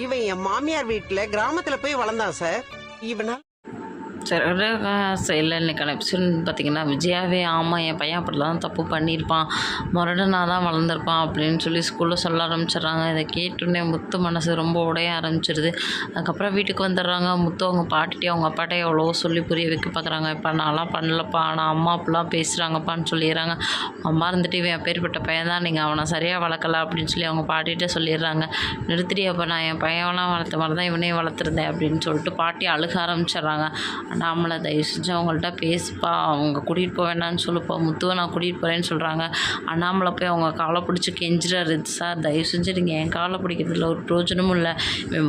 இவன் என் மாமியார் வீட்டுல கிராமத்துல போய் வளர்ந்தான் சார். இவனா? இல்லை இன்னைக்கான எபிசோட் பார்த்தீங்கன்னா விஜயாவே ஆமாம் என் பையன் அப்படிலாம் தப்பு பண்ணியிருப்பான். முரடனாக தான் வளர்ந்துருப்பான் அப்படின்னு சொல்லி ஸ்கூலில் சொல்ல ஆரம்பிச்சிடுறாங்க. இதை கேட்டுடனே முத்து மனசு ரொம்ப உடைய ஆரம்பிச்சிருது. அதுக்கப்புறம் வீட்டுக்கு வந்துடுறாங்க. முத்து அவங்க பாட்டிட்டே அவங்க அப்பாட்டே எவ்வளோ சொல்லி புரிய வைக்க பார்க்குறாங்க இப்போ நான்லாம் பண்ணலப்பா ஆனால் அம்மா அப்படிலாம் பேசுகிறாங்கப்பான்னு சொல்லிடுறாங்க. அம்மா இருந்துட்டு இவன் பேர்பட்ட பையன் தான் நீங்கள் அவனை சரியாக வளர்க்கல அப்படின்னு சொல்லி அவங்க பாட்டிகிட்டே சொல்லிடுறாங்க. நிறுத்திரி அப்போ நான் என் பையன்லாம் வளர்த்த மாதிரி தான் இவனையும் வளர்த்துருந்தேன் அப்படின்னு சொல்லிட்டு பாட்டி அழுக ஆரம்பிச்சிடுறாங்க. நாமளை தயவு செஞ்சு அவங்கள்ட்ட பேசுப்பா அவங்க கூட்டிகிட்டு போக வேண்டாம்னு சொல்லுப்பா முத்துவை நான் கூட்டிகிட்டு போகிறேன்னு சொல்கிறாங்க அண்ணாமலை போய் அவங்க காலை பிடிச்சி கெஞ்சிடறது சார் தயவு செஞ்சு நீங்கள் என் காலை பிடிக்கிறதுல ஒரு பிரோஜனமும் இல்லை.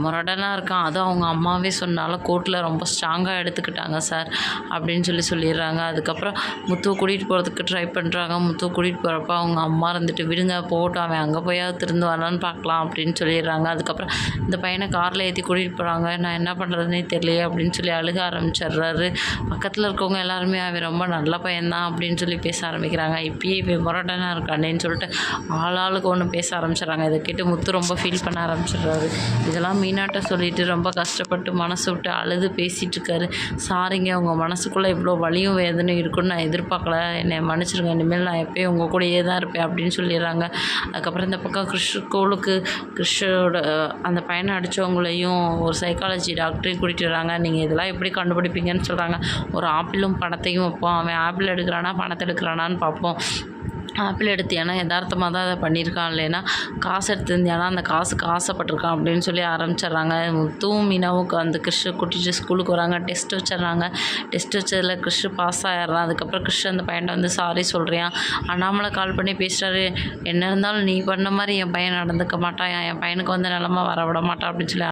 முரடனாக இருக்கான். அதுவும் அவங்க அம்மாவே சொன்னாலும் கோர்ட்டில் ரொம்ப ஸ்ட்ராங்காக எடுத்துக்கிட்டாங்க சார். அப்படின்னு சொல்லி சொல்லிடுறாங்க. அதுக்கப்புறம் முத்துவை கூட்டிகிட்டு போகிறதுக்கு ட்ரை பண்ணுறாங்க முத்துவை கூட்டிகிட்டு போகிறப்ப அவங்க அம்மா இருந்துட்டு விடுங்க போகட்டும். அவன் அங்கே போயாவது திருந்து வரலான்னு பார்க்கலாம். அப்படின்னு சொல்லிடுறாங்க. அதுக்கப்புறம் இந்த பையனை காரில் ஏற்றி கூட்டிகிட்டு போகிறாங்க நான் என்ன பண்ணுறதுனே தெரியலையே அப்படின்னு சொல்லி அழுக ஆரம்பித்தார் ஆரம்பிச்சிடுறாரு பக்கத்தில் இருக்கவங்க எல்லாருமே அவன் ரொம்ப நல்ல பையன்தான் அப்படின்னு சொல்லி பேச ஆரம்பிக்கிறாங்க. இப்பயே இவன் முரட்டனாக இருக்கானேன்னு சொல்லிட்டு ஆளாளுக்கு ஒன்று பேச ஆரம்பிச்சிடுறாங்க. இதை கேட்டு முத்து ரொம்ப ஃபீல் பண்ண ஆரம்பிச்சிடுறாரு. இதெல்லாம் மீனாட்ட சொல்லிட்டு ரொம்ப கஷ்டப்பட்டு மனசு விட்டு அழுது பேசிகிட்டு இருக்காரு. சாரிங்க உங்கள் மனசுக்குள்ளே இவ்வளோ வலியும் வேதனையும் இருக்குன்னு நான் எதிர்பார்க்கல. என்னை மன்னிச்சிருங்க இனிமேல் நான் எப்போயும் உங்கள் கூடயே தான் இருப்பேன் அப்படின்னு சொல்லிடுறாங்க. அதுக்கப்புறம் இந்த பக்கம் கிறிஷ் ஸ்கூலுக்கு கிறிஷோட அந்த பையனை அடித்தவங்களையும் ஒரு சைக்காலஜி டாக்டரையும் கூட்டிகிட்டு வராங்க நீங்கள் இதெல்லாம் எப்படி கண்டுபிடிப்பீங்கன்னு சொல்கிறாங்க ஒரு ஆப்பிளும் பணத்தையும் வைப்போம். அவன் ஆப்பிள் எடுக்கிறானா பணத்தை எடுக்கிறானான்னு பார்ப்போம். ஆப்பிள் எடுத்தியானா யதார்த்தமாக தான் அதை பண்ணியிருக்கான். இல்லைன்னா காசு எடுத்திருந்தியானா அந்த காசுக்கு ஆசைப்பட்டிருக்கான் அப்படின்னு சொல்லி ஆரம்பிச்சிடுறாங்க. முத்துவும் மீனாவுக்கு அந்த கிறிஷ் கூட்டிகிட்டு ஸ்கூலுக்கு வராங்க. டெஸ்ட் வச்சிடுறாங்க. டெஸ்ட் வச்சதில் கிறிஷ் பாஸ் ஆகிடுறான் அதுக்கப்புறம் கிறிஷ் அந்த பையன்ட்ட வந்து சாரி சொல்கிறியான் அண்ணாமலை கால் பண்ணி பேசுகிறாரு என்ன இருந்தாலும் நீ பண்ண மாதிரி என் பையன் நடந்துக்க மாட்டான். என் பையனுக்கு வந்து நிலமா வர விட மாட்டான் அப்படின்னு சொல்லி